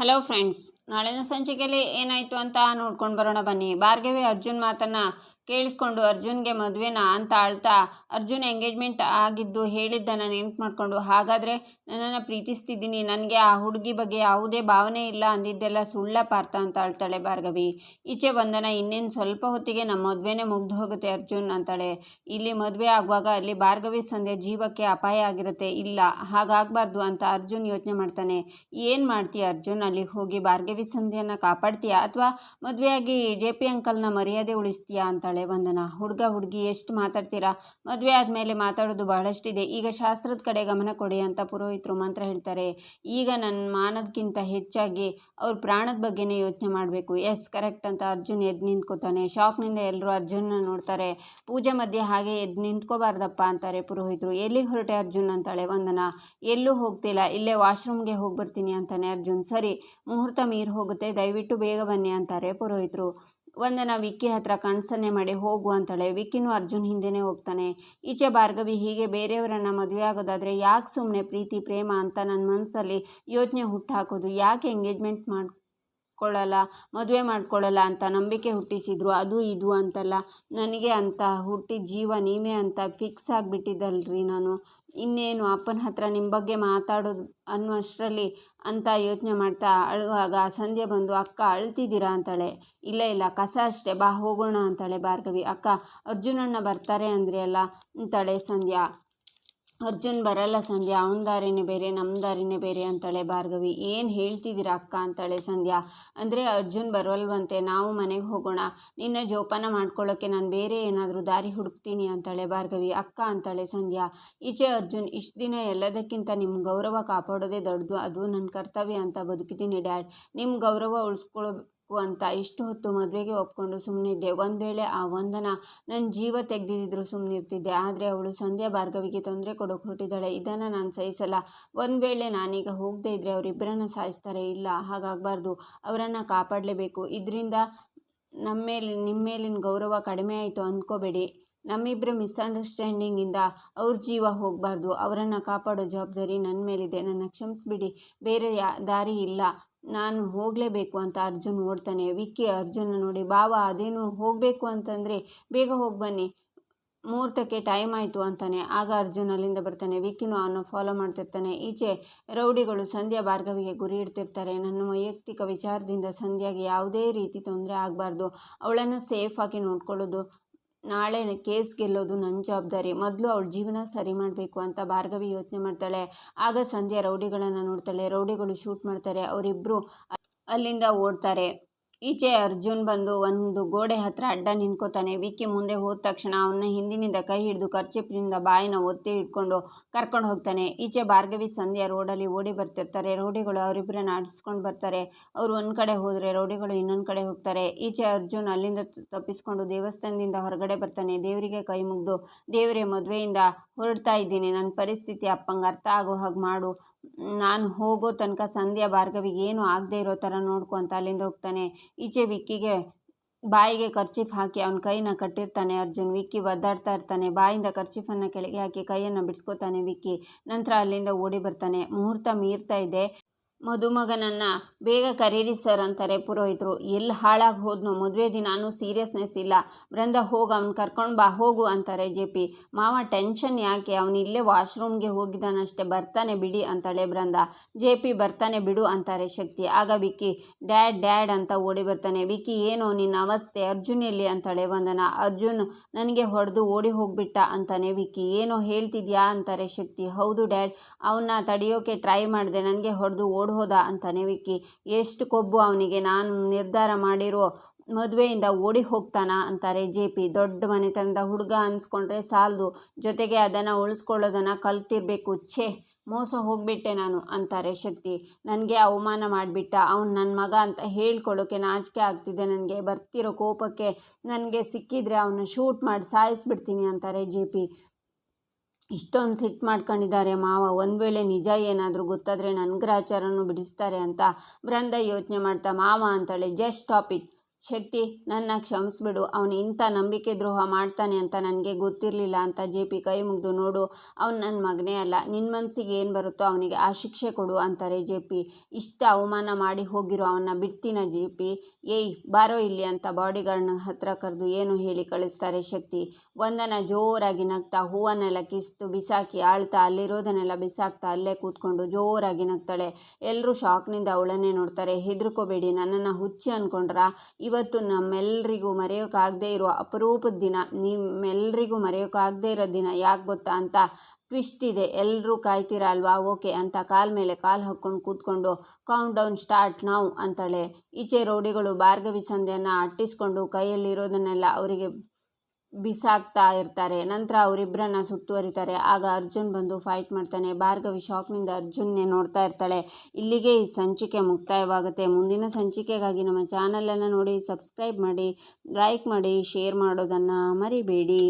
Hello friends ನಾಳಿನ ಸಂಚಿಕೆಯಲ್ಲಿ ಏನಾಯಿತು ಅಂತ ನೋಡ್ಕೊಂಡು ಬರೋಣ ಬನ್ನಿ. ಭಾರ್ಗವಿ ಅರ್ಜುನ್ ಮಾತನ್ನು ಕೇಳಿಸ್ಕೊಂಡು ಅರ್ಜುನ್ಗೆ ಮದುವೆನ ಅಂತ ಅಳ್ತಾ ಅರ್ಜುನ್ ಎಂಗೇಜ್ಮೆಂಟ್ ಆಗಿದ್ದು ಹೇಳಿದ್ದನ್ನು ನೆನ್ಪು ಮಾಡಿಕೊಂಡು, ಹಾಗಾದರೆ ನನ್ನನ್ನು ಪ್ರೀತಿಸ್ತಿದ್ದೀನಿ. ನನಗೆ ಆ ಹುಡುಗಿ ಬಗ್ಗೆ ಯಾವುದೇ ಭಾವನೆ ಇಲ್ಲ ಅಂದಿದ್ದೆಲ್ಲ ಸುಳ್ಳ ಪಾರ್ಥ ಅಂತ ಅಳ್ತಾಳೆ ಭಾರ್ಗವಿ. ಈಚೆ ಬಂದನ ಇನ್ನೇನು ಸ್ವಲ್ಪ ಹೊತ್ತಿಗೆ ನಮ್ಮ ಮದುವೆನೇ ಮುಗ್ದು ಹೋಗುತ್ತೆ ಅರ್ಜುನ್, ಅಂತಾಳೆ. ಇಲ್ಲಿ ಮದುವೆ ಆಗುವಾಗ ಅಲ್ಲಿ ಭಾರ್ಗವಿ ಸಂಧ್ಯಾ ಜೀವಕ್ಕೆ ಅಪಾಯ ಆಗಿರುತ್ತೆ. ಇಲ್ಲ, ಹಾಗಾಗಬಾರ್ದು, ಅಂತ ಅರ್ಜುನ್ ಯೋಚನೆ ಮಾಡ್ತಾನೆ. ಏನು ಮಾಡ್ತೀಯ ಅರ್ಜುನ್? ಅಲ್ಲಿಗೆ ಹೋಗಿ ಭಾರ್ಗವಿ ಸಂಧ್ಯೆಯನ್ನು ಕಾಪಾಡ್ತೀಯಾ? ಅಥವಾ ಮದುವೆಯಾಗಿ ಜೆ ಪಿ ಅಂಕಲ್ನ ಮರ್ಯಾದೆ ಉಳಿಸ್ತೀಯಾ? ಅಂತಾಳೆ. ವಂದನ. ಹುಡುಗ ಹುಡುಗಿ ಎಷ್ಟು ಮಾತಾಡ್ತೀರಾ? ಮದುವೆ ಆದಮೇಲೆ ಮಾತಾಡೋದು ಬಹಳಷ್ಟಿದೆ ಈಗ ಶಾಸ್ತ್ರದ ಕಡೆ ಗಮನ ಕೊಡಿ ಅಂತ ಪುರೋಹಿತರು ಮಂತ್ರ ಹೇಳ್ತಾರೆ. ಈಗ ನನ್ನ ಮಾನದಕ್ಕಿಂತ ಹೆಚ್ಚಾಗಿ ಅವ್ರ ಪ್ರಾಣದ ಬಗ್ಗೆನೇ ಯೋಚನೆ ಮಾಡಬೇಕು. ಎಸ್, ಕರೆಕ್ಟ್ ಅಂತ ಅರ್ಜುನ್ ಎದ್ದು ನಿಂತ್ಕೋತಾನೆ. ಶಾಕ್ನಿಂದ ಎಲ್ಲರೂ ಅರ್ಜುನ್ನ ನೋಡ್ತಾರೆ. ಪೂಜೆ ಮಧ್ಯೆ ಹಾಗೆ ಎದ್ದು ನಿಂತ್ಕೋಬಾರ್ದಪ್ಪ ಅಂತಾರೆ ಪುರೋಹಿತರು. ಎಲ್ಲಿಗೆ ಹೊರಟೆ ಅರ್ಜುನ್ ಅಂತಾಳೆ ವಂದನ. ಎಲ್ಲೂ ಹೋಗ್ತಿಲ್ಲ. ಇಲ್ಲೇ ವಾಶ್ರೂಮ್ಗೆ ಹೋಗಿ ಬರ್ತೀನಿ ಅಂತಾನೆ ಅರ್ಜುನ್. ಸರಿ, ಮುಹೂರ್ತ ಮೀರಿ ಹೋಗುತ್ತೆ. ದಯವಿಟ್ಟು ಬೇಗ ಬನ್ನಿ ಅಂತಾರೆ ಪುರೋಹಿತರು. ವಂದನ ವಿಕ್ಕಿ ಹತ್ರ ಕಣ್ಸನ್ನೆ ಮಾಡಿ ಹೋಗು ಅಂತಾಳೆ. ವಿಕ್ಕಿನೂ ಅರ್ಜುನ್ ಹಿಂದೆನೇ ಹೋಗ್ತಾನೆ. ಈಚೆ ಭಾರ್ಗವಿ ಹೀಗೆ ಬೇರೆಯವರನ್ನ ಮದುವೆ ಆಗೋದಾದರೆ ಯಾಕೆ ಸುಮ್ಮನೆ ಪ್ರೀತಿ, ಪ್ರೇಮ ಅಂತ ನನ್ನ ಮನಸ್ಸಲ್ಲಿ ಯೋಚನೆ ಹುಟ್ಟಾಕೋದು? ಯಾಕೆ ಎಂಗೇಜ್ಮೆಂಟ್ ಮಾಡ್ಕೊಳ್ಳಲ್ಲ, ಮದುವೆ ಮಾಡ್ಕೊಳ್ಳಲ್ಲ ಅಂತ ನಂಬಿಕೆ ಹುಟ್ಟಿಸಿದ್ರು, ಅದು ಇದು ಅಂತಲ್ಲ. ನನಗೆ ಅಂತ ಹುಟ್ಟಿ ಜೀವ ನೀವೇ ಅಂತ ಫಿಕ್ಸ್ ಆಗಿಬಿಟ್ಟಿದ್ದಲ್ರಿ ನಾನು. ಇನ್ನೇನು ಅಪ್ಪನ ಹತ್ರ ನಿಮ್ಮ ಬಗ್ಗೆ ಮಾತಾಡೋದು ಅನ್ನುವಷ್ಟರಲ್ಲಿ ಅಂತ ಯೋಚನೆ ಮಾಡ್ತಾ ಅಳುವಾಗ ಸಂಧ್ಯೆ ಬಂದು, ಅಕ್ಕ, ಅಳ್ತಿದ್ದೀರಾ? ಅಂತಾಳೆ. ಇಲ್ಲ ಇಲ್ಲ, ಕಸ ಅಷ್ಟೇ, ಬಾ ಹೋಗೋಣ ಅಂತಾಳೆ ಭಾರ್ಗವಿ. ಅಕ್ಕ, ಅರ್ಜುನಣ್ಣ ಬರ್ತಾರೆ ಅಂದ್ರಿ ಅಲ್ಲ, ಅಂತಾಳೆ ಸಂಧ್ಯಾ. ಅರ್ಜುನ್ ಬರಲ್ಲ ಸಂಧ್ಯಾ, ಅವನ ದಾರಿನೇ ಬೇರೆ ನಮ್ಮ ದಾರಿನೇ ಬೇರೆ ಅಂತಾಳೆ ಭಾರ್ಗವಿ. ಏನು ಹೇಳ್ತಿದ್ದೀರಾ ಅಕ್ಕ ಅಂತಾಳೆ ಸಂಧ್ಯಾ. ಅಂದರೆ ಅರ್ಜುನ್ ಬರೋಲ್ವಂತೆ, ನಾವು ಮನೆಗೆ ಹೋಗೋಣ. ನಿನ್ನ ಜೋಪಾನ ಮಾಡ್ಕೊಳ್ಳೋಕ್ಕೆ ನಾನು ಬೇರೆ ಏನಾದರೂ ದಾರಿ ಹುಡುಕ್ತೀನಿ ಅಂತಾಳೆ ಭಾರ್ಗವಿ. ಅಕ್ಕ ಅಂತಾಳೆ ಸಂಧ್ಯಾ. ಈಚೆ ಅರ್ಜುನ್, ಇಷ್ಟು ದಿನ ಎಲ್ಲದಕ್ಕಿಂತ ನಿಮ್ಮ ಗೌರವ ಕಾಪಾಡೋದೇ ದೊಡ್ಡದು. ಅದು ನನ್ನ ಕರ್ತವ್ಯ ಅಂತ ಬದುಕಿದ್ದೀನಿ, ಡ್ಯಾಡ್. ನಿಮ್ಮ ಗೌರವ ಉಳಿಸ್ಕೊಳ್ಳೋ ಅಂತ ಇಷ್ಟು ಹೊತ್ತು ಮದುವೆಗೆ ಒಪ್ಕೊಂಡು ಸುಮ್ಮನಿದ್ದೆ ಒಂದು ವೇಳೆ ಆ ವಂದನ ನನ್ನ ಜೀವ ತೆಗೆದಿದ್ರು ಸುಮ್ಮನಿರ್ತಿದ್ದೆ ಆದರೆ ಅವಳು ಸಂಧ್ಯಾ ಭಾರ್ಗವಿಗೆ ತೊಂದರೆ ಕೊಡೋಕೆ ಹೊರಟಿದ್ದಾಳೆ ಇದನ್ನು ನಾನು ಸಹಿಸಲ್ಲ. ಒಂದು ವೇಳೆ ನಾನೀಗ ಹೋಗದೇ ಇದ್ದರೆ ಅವರಿಬ್ಬರನ್ನ ಸಾಯಿಸ್ತಾರೆ ಇಲ್ಲ, ಹಾಗಾಗಬಾರ್ದು. ಅವರನ್ನು ಕಾಪಾಡಲೇಬೇಕು. ಇದರಿಂದ ನಮ್ಮ ಮೇಲೆ ನಿಮ್ಮ ಮೇಲಿನ ಗೌರವ ಕಡಿಮೆ ಆಯಿತು ಅಂದ್ಕೋಬೇಡಿ ನಮ್ಮಿಬ್ಬರ ಮಿಸ್ಅಂಡರ್ಸ್ಟ್ಯಾಂಡಿಂಗಿಂದ ಅವ್ರ ಜೀವ ಹೋಗಬಾರ್ದು. ಅವರನ್ನು ಕಾಪಾಡೋ ಜವಾಬ್ದಾರಿ ನನ್ನ ಮೇಲಿದೆ. ನನ್ನ ಕ್ಷಮಿಸ್ಬಿಡಿ. ಬೇರೆ ಯಾ, ದಾರಿ ಇಲ್ಲ. ನಾನು ಹೋಗಲೇಬೇಕು ಅಂತ ಅರ್ಜುನ್ ಓಡ್ತಾನೆ. ವಿಕ್ಕಿ ಅರ್ಜುನ ನೋಡಿ, ಬಾವ, ಅದೇನು ಹೋಗಬೇಕು ಅಂತಂದರೆ ಬೇಗ ಹೋಗಿ ಬನ್ನಿ. ಮುಹೂರ್ತಕ್ಕೆ ಟೈಮ್ ಆಯಿತು ಅಂತಾನೆ. ಆಗ ಅರ್ಜುನ್ ಅಲ್ಲಿಂದ ಬರ್ತಾನೆ. ವಿಕ್ಕಿನೂ ಅವನು ಫಾಲೋ ಮಾಡ್ತಿರ್ತಾನೆ. ಈಚೆ ರೌಡಿಗಳು ಸಂಧ್ಯಾ ಭಾರ್ಗವಿಗೆ ಗುರಿ ಇಡ್ತಿರ್ತಾರೆ. ನನ್ನ ವೈಯಕ್ತಿಕ ವಿಚಾರದಿಂದ ಸಂಧ್ಯಾಗೆ ಯಾವುದೇ ರೀತಿ ತೊಂದರೆ ಆಗಬಾರ್ದು. ಅವಳನ್ನು ಸೇಫಾಗಿ ನೋಡ್ಕೊಳ್ಳೋದು. ನಾಳೆ ಕೇಸ್ ಗೆಲ್ಲೋದು ನನ್ನ ಜವಾಬ್ದಾರಿ. ಮೊದಲು ಅವಳ ಜೀವನ ಸರಿ ಮಾಡಬೇಕು ಅಂತ ಭಾರ್ಗವಿ ಯೋಚನೆ ಮಾಡ್ತಾಳೆ. ಆಗ ಸಂಧ್ಯಾ ರೌಡಿಗಳನ್ನು ನೋಡ್ತಾಳೆ. ರೌಡಿಗಳು ಶೂಟ್ ಮಾಡ್ತಾರೆ. ಅವರಿಬ್ಬರು ಅಲ್ಲಿಂದ ಓಡ್ತಾರೆ. ಈಚೆ ಅರ್ಜುನ್ ಬಂದು ಒಂದು ಗೋಡೆ ಹತ್ರ ಅಡ್ಡ ನಿಂತ್ಕೋತಾನೆ. ವಿಕ್ಕಿ ಮುಂದೆ ಹೋದ ತಕ್ಷಣ ಅವನ ಹಿಂದಿನಿಂದ ಕೈ ಹಿಡಿದು ಖರ್ಚಿಪ್ನಿಂದ ಬಾಯಿನ ಒತ್ತಿ ಇಟ್ಕೊಂಡು ಕರ್ಕೊಂಡು ಹೋಗ್ತಾನೆ. ಈಚೆ ಭಾರ್ಗವಿ, ಸಂಧ್ಯಾ ರೋಡಲ್ಲಿ ಓಡಿ ಬರ್ತಿರ್ತಾರೆ. ರೌಡಿಗಳು ಅವರಿಬ್ಬರನ್ನ ಆಡಿಸ್ಕೊಂಡು ಬರ್ತಾರೆ. ಅವರು ಒಂದು ಕಡೆ ಹೋದರೆ ರೌಡಿಗಳು ಇನ್ನೊಂದು ಕಡೆ ಹೋಗ್ತಾರೆ. ಈಚೆ ಅರ್ಜುನ್ ಅಲ್ಲಿಂದ ತಪ್ಪಿಸ್ಕೊಂಡು ದೇವಸ್ಥಾನದಿಂದ ಹೊರಗಡೆ ಬರ್ತಾನೆ. ದೇವರಿಗೆ ಕೈ ಮುಗಿದು ದೇವರೇ ಮದುವೆಯಿಂದ ಹೊರಡ್ತಾ ಇದ್ದೀನಿ. ನನ್ನ ಪರಿಸ್ಥಿತಿ ಅಪ್ಪಂಗೆ ಅರ್ಥ ಆಗೋ ಹಾಗೆ ಮಾಡು. ನಾನು ಹೋಗೋ ತನಕ ಸಂಧ್ಯಾ ಭಾರ್ಗವಿಗೆ ಏನು ಆಗದೆ ಇರೋ ಥರ ನೋಡ್ಕೊ ಅಂತ ಅಲ್ಲಿಂದ ಹೋಗ್ತಾನೆ. ಈಚೆ ವಿಕ್ಕಿಗೆ ಬಾಯಿಗೆ ಕರ್ಚೀಫ್ ಹಾಕಿ ಅವನ ಕೈನ ಕಟ್ಟಿರ್ತಾನೆ. ಅರ್ಜುನ್ ವಿಕ್ಕಿ ಒದ್ದಾಡ್ತಾ ಇರ್ತಾನೆ. ಬಾಯಿಂದ ಕರ್ಚೀಫನ್ನು ಕೆಳಗೆ ಹಾಕಿ ಕೈಯನ್ನು ಬಿಡಿಸ್ಕೋತಾನೆ ವಿಕ್ಕಿ. ನಂತರ ಅಲ್ಲಿಂದ ಓಡಿ ಬರ್ತಾನೆ. ಮುಹೂರ್ತ ಮೀರ್ತಾ ಇದೆ. ಮದುಮಗನನ್ನು ಬೇಗ ಕರೀರಿ ಸರ್ ಅಂತಾರೆ ಪುರೋಹಿತರು. ಎಲ್ಲಿ ಹಾಳಾಗಿ ಹೋದ್ನೋ, ಮದುವೆ ದಿನಾನು ಸೀರಿಯಸ್ನೆಸ್ ಇಲ್ಲ. ಬೃಂದ ಹೋಗಿ, ಅವ್ನು ಕರ್ಕೊಂಡು ಬಾ, ಹೋಗು ಅಂತಾರೆ ಜೆ ಪಿ. ಮಾವ, ಟೆನ್ಷನ್ ಯಾಕೆ? ಅವನು ಇಲ್ಲೇ ವಾಶ್ರೂಮ್ಗೆ ಹೋಗಿದ್ದಾನಷ್ಟೇ, ಬರ್ತಾನೆ ಬಿಡಿ ಅಂತಾಳೆ ಬೃಂದ ಜೆ ಪಿ, ಬರ್ತಾನೆ ಬಿಡು ಅಂತಾರೆ ಶಕ್ತಿ. ಆಗ ವಿಕ್ಕಿ, ಡ್ಯಾಡ್ ಡ್ಯಾಡ್ ಅಂತ ಓಡಿ ಬರ್ತಾನೆ. ವಿಕ್ಕಿ, ಏನೋ ನಿನ್ನ ಅವಸ್ಥೆ, ಅರ್ಜುನ್ ಎಲ್ಲಿ? ಅಂತಾಳೆ ವಂದನ. ಅರ್ಜುನ್, ನನಗೆ ಹೊಡೆದು ಓಡಿ ಹೋಗ್ಬಿಟ್ಟ ಅಂತಾನೆ ವಿಕ್ಕಿ. ಏನೋ ಹೇಳ್ತಿದ್ಯಾ? ಅಂತಾರೆ ಶಕ್ತಿ. ಹೌದು, ಡ್ಯಾಡ್. ಅವನ್ನ ತಡೆಯೋಕೆ ಟ್ರೈ ಮಾಡಿದೆ. ನನಗೆ ಹೊಡೆದು ಓಡಿ ಹೋದ ಅಂತಾನೆ ವಿಕ್ಕಿ. ಎಷ್ಟು ಕೊಬ್ಬು ಅವನಿಗೆ? ನಾನು ನಿರ್ಧಾರ ಮಾಡಿರೋ ಮದುವೆಯಿಂದ ಓಡಿ ಹೋಗ್ತಾನ? ಅಂತಾರೆ ಜೆ ಪಿ. ದೊಡ್ಡ ಮನೆತನದ ಹುಡುಗ ಅನ್ಸ್ಕೊಂಡ್ರೆ ಸಾಲದು. ಜೊತೆಗೆ ಅದನ್ನು ಉಳಿಸ್ಕೊಳ್ಳೋದನ್ನು ಕಲ್ತಿರ್ಬೇಕು. ಛೇ, ಮೋಸ ಹೋಗ್ಬಿಟ್ಟೆ ನಾನು, ಅಂತಾರೆ ಶಕ್ತಿ. ನನಗೆ ಅವಮಾನ ಮಾಡಿಬಿಟ್ಟ. ಅವನು ನನ್ನ ಮಗ ಅಂತ ಹೇಳ್ಕೊಳ್ಳೋಕೆ ನಾಚಿಕೆ ಆಗ್ತಿದೆ ನನಗೆ. ಬರ್ತಿರೋ ಕೋಪಕ್ಕೆ ನನಗೆ ಸಿಕ್ಕಿದ್ರೆ ಅವನ್ನ ಶೂಟ್ ಮಾಡಿ ಸಾಯಿಸ್ಬಿಡ್ತೀನಿ, ಅಂತಾರೆ ಜೆ ಪಿ. ಇಷ್ಟೊಂದು ಸಿಟ್ಟು ಮಾಡ್ಕೊಂಡಿದ್ದಾರೆ ಮಾವ. ಒಂದು ವೇಳೆ ನಿಜ ಏನಾದರೂ ಗೊತ್ತಾದರೆ ನನ್ನ ಗ್ರಹಚಾರನೂ ಬಿಡಿಸ್ತಾರೆ ಅಂತ ಬೃಂದ ಯೋಚನೆ ಮಾಡ್ತಾ, ಮಾವ ಅಂತಾಳೆ, ಜಸ್ಟ್ ಸ್ಟಾಪ್ ಇಟ್. ಶಕ್ತಿ ನನ್ನ ಕ್ಷಮಿಸ್ಬಿಡು. ಅವನು ಇಂಥ ನಂಬಿಕೆ ದ್ರೋಹ ಮಾಡ್ತಾನೆ ಅಂತ ನನಗೆ ಗೊತ್ತಿರಲಿಲ್ಲ ಅಂತ ಜೆ ಪಿ ಕೈ ಮುಗಿದು ನೋಡು. ಅವ್ನು ನನ್ನ ಮಗನೇ ಅಲ್ಲ. ನಿನ್ನ ಮನಸ್ಸಿಗೆ ಏನು ಬರುತ್ತೋ ಅವನಿಗೆ ಆ ಶಿಕ್ಷೆ ಕೊಡು ಅಂತಾರೆ ಜೆ ಪಿ. ಇಷ್ಟ ಅವಮಾನ ಮಾಡಿ ಹೋಗಿರೋ ಅವನ್ನ ಬಿಡ್ತೀನ ಜೆ ಪಿ? ಏಯ್, ಬಾರೋ ಇಲ್ಲಿ ಅಂತ ಬಾಡಿಗಾರ್ಡ್ನ ಹತ್ರ ಕರೆದು ಏನು ಹೇಳಿ ಕಳಿಸ್ತಾರೆ ಶಕ್ತಿ ವಂದನ ಜೋರಾಗಿ ನಗ್ತಾ ಹೂವನ್ನೆಲ್ಲ ಕಿಸ್ತು ಬಿಸಾಕಿ ಆಳ್ತಾ ಅಲ್ಲಿರೋದನ್ನೆಲ್ಲ ಬಿಸಾಕ್ತಾ ಅಲ್ಲೇ ಕೂತ್ಕೊಂಡು ಜೋರಾಗಿ ನಗ್ತಾಳೆ. ಎಲ್ಲರೂ ಶಾಕ್ನಿಂದ ಅವಳನ್ನೇ ನೋಡ್ತಾರೆ. ಹೆದರ್ಕೋಬೇಡಿ. ನನ್ನನ್ನು ಹುಚ್ಚಿ ಅಂದ್ಕೊಂಡ್ರಾ ಇವತ್ತು ನಮ್ಮೆಲ್ಲರಿಗೂ ಮರೆಯೋಕ್ಕಾಗದೇ ಇರೋ ಅಪರೂಪದ ದಿನ ನಿಮ್ಮೆಲ್ಲರಿಗೂ ಮರೆಯೋಕ್ಕಾಗದೇ ಇರೋ ದಿನ ಯಾಕೆ ಗೊತ್ತಾ ಅಂತ ಟ್ವಿಸ್ಟ್ ಇದೆ. ಎಲ್ಲರೂ ಕಾಯ್ತೀರಾ ಅಲ್ವಾ? ಓಕೆ ಅಂತ ಕಾಲ್ ಮೇಲೆ ಕಾಲು ಹಾಕ್ಕೊಂಡು ಕೂತ್ಕೊಂಡು ಕೌಂಟ್ ಡೌನ್ ಸ್ಟಾರ್ಟ್ ನಾವು ಅಂತಾಳೆ. ಈಚೆ ರೌಡಿಗಳು ಭಾರ್ಗವಿ ಸಂಧ್ಯೆಯನ್ನು ಅಟ್ಟಿಸ್ಕೊಂಡು ಕೈಯಲ್ಲಿರೋದನ್ನೆಲ್ಲ ಅವರಿಗೆ ಬಿಸಾಕ್ತಾ ಇರ್ತಾರೆ. ನಂತರ ಅವರಿಬ್ಬರನ್ನ ಸುತ್ತುವರಿತಾರೆ. ಆಗ ಅರ್ಜುನ್ ಬಂದು ಫೈಟ್ ಮಾಡ್ತಾನೆ. ಭಾರ್ಗವಿ ಶಾಕ್ನಿಂದ ಅರ್ಜುನ್ನೇ ನೋಡ್ತಾ ಇರ್ತಾಳೆ. ಇಲ್ಲಿಗೆ ಈ ಸಂಚಿಕೆ ಮುಕ್ತಾಯವಾಗುತ್ತೆ. ಮುಂದಿನ ಸಂಚಿಕೆಗಾಗಿ ನಮ್ಮ ಚಾನಲನ್ನು ನೋಡಿ ಸಬ್ಸ್ಕ್ರೈಬ್ ಮಾಡಿ ಲೈಕ್ ಮಾಡಿ ಶೇರ್ ಮಾಡೋದನ್ನು ಮರಿಬೇಡಿ.